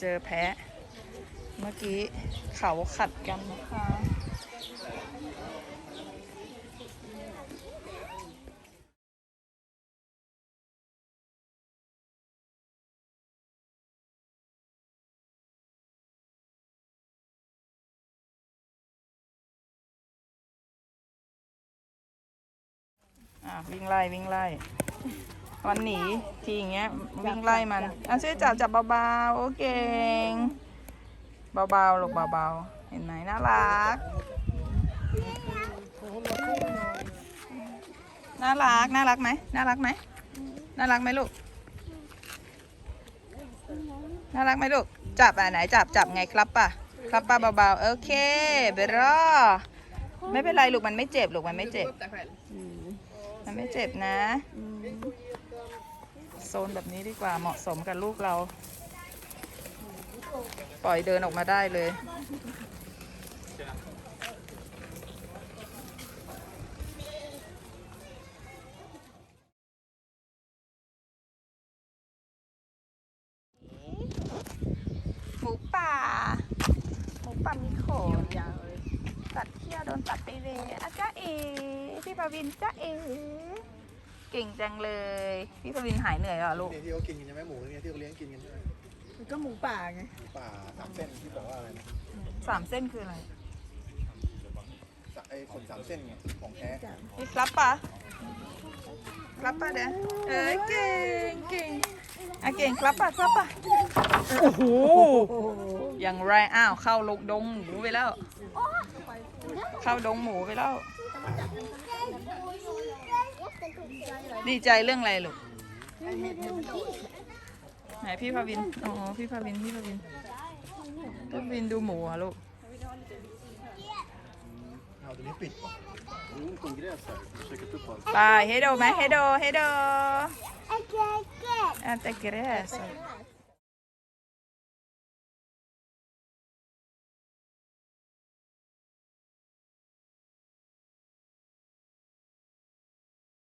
เจอแพะ เมื่อกี้เขาขัดกันนะคะอะวิ่งไล่วิ่งไล่ วันหนีทีอย่างเงี้ยวิ่งไล่มันอะช่วยจับจับเบาๆโอเคเบาๆลูกเบาๆเห็นไหมน่ารักน่ารักน่ารักไหมน่ารักไหมน่ารักไหมลูกน่ารักไหมลูกจับอะไหนจับจับไงครับป่ะครับป่ะเบาๆโอเคเบรอไม่เป็นไรลูกมันไม่เจ็บลูกมันไม่เจ็บ มันไม่เจ็บนะ ซนแบบนี้ดีกว่าเหมาะสมกับลูกเรา ปล่อยเดินออกมาได้เลย หมูป่า หมูป่ามีขนตัดเขี้ยวโดนตัดไปเลยอาจ้าเอพี่ปวินจ้าเอ เก่งจังเลย พี่ปวินหายเหนื่อยแล้วเหรอลูก นี่ที่เขากินกันใช่ไหมหมูเนี่ยที่เขาเลี้ยงกินกันใช่ไหมมันก็หมูป่าไง หมูป่าสามเส้นที่บอกว่าอะไรนะสามเส้นคืออะไร สะไอ้ขนสามเส้นไงของแท้นี่ครับปะครับปะเด้อเอ้ยเก่งเก่งอะเก่งครับปะครับปะโอ้โหอย่างไรอ้าวเข้าลกดงหมูไปแล้ว เข้าดงหมูไปแล้ว ดีใจเรื่องอะไรลูกไหนพี่พาวิน อ๋อ พี่พาวิน พี่พาวินพี่พาวินดูหมูอะลูกเอาตัวนี้ปิดว่ะไปเฮโดไหมเฮโดเฮโดอาแต่เกรส